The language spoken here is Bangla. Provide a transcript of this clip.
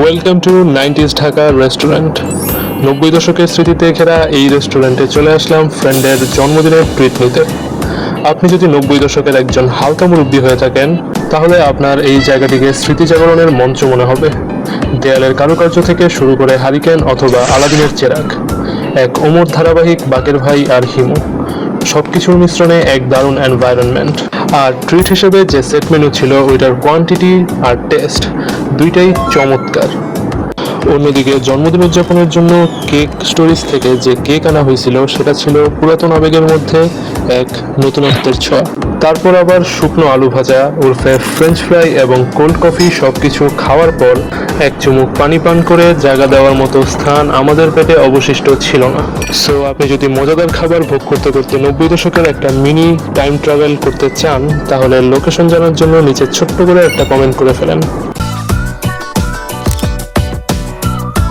Welcome to nineties Dhaka restaurant নব্বই দশকের স্মৃতিতে ঘেরা এই রেস্টুরেন্টে চলে আসলাম ফ্রেন্ডের জন্মদিনের ট্রিট নিতে। আপনি যদি নব্বই দশকের একজন হালকা মুরব্বী হয়ে থাকেন, তাহলে আপনার এই জায়গাটিকে স্মৃতি জাগরণের মঞ্চ মনে হবে। দেয়ালের কারুকার্য থেকে শুরু করে হারিকেন অথবা আলাদিনের চেরাক। এক ওমর ধারাবাহিক বাকের ভাই আর হিমু। সবকিছুর মিশ্রণে এক দারুণ এনভায়রনমেন্ট আর ট্রিট হিসেবে যে সেট মেনু ছিল, ওইটার কোয়ান্টিটি আর টেস্ট দুইটাই চমৎকার। অন্যদিকে জন্মদিন উদযাপনের জন্য কেক স্টোরিজ থেকে যে কেক আনা হয়েছিল, সেটা ছিল পুরাতন আবেগের মধ্যে এক নতুনত্বের ছোঁয়া। তারপর আবার শুকনো আলু ভাজা উর্ফে ফ্রেঞ্চ ফ্রাই এবং কোল্ড কফি সব কিছু খাওয়ার পর এক চুমুক পানি পান করে জায়গা দেওয়ার মতো স্থান আমাদের পেটে অবশিষ্ট ছিল না। সো আপনি যদি মজাদার খাবার ভোগ করতে করতে নব্বই দশকের একটা মিনি টাইম ট্রাভেল করতে চান, তাহলে লোকেশন জানার জন্য নিচে ছোট্ট করে একটা কমেন্ট করে ফেলেন।